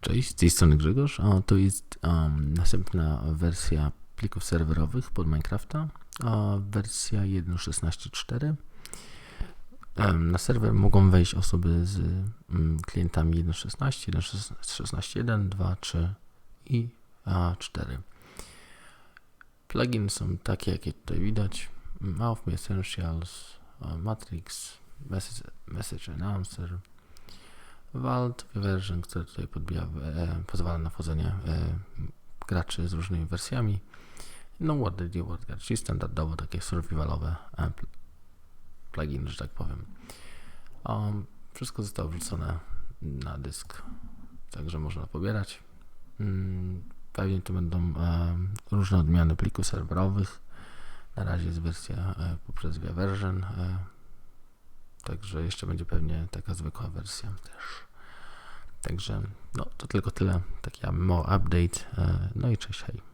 Cześć, z tej strony Grzegorz. A to jest następna wersja plików serwerowych pod Minecrafta, wersja 1.16.4. Em, Na serwer mogą wejść osoby z mm, klientami 1.16, 1.16.1, 2, 3 i a, 4. Pluginy są takie, jakie tutaj widać. Mouth Essentials, Matrix, Message, Message Announcer, Vault version, który tutaj podbija, e, pozwala na wchodzenie e, graczy z różnymi wersjami. No WordD, WordGuard, czyli standardowo takie survivalowe e, pl- pluginy, że tak powiem. Um, wszystko zostało wrzucone na dysk, także można pobierać. Mm, pewnie to będą e, różne odmiany plików serwerowych. Na razie jest wersja e, poprzez via version. E, Także jeszcze będzie pewnie taka zwykła wersja też. Także no to tylko tyle. Taki mały update. e, No i cześć, hej.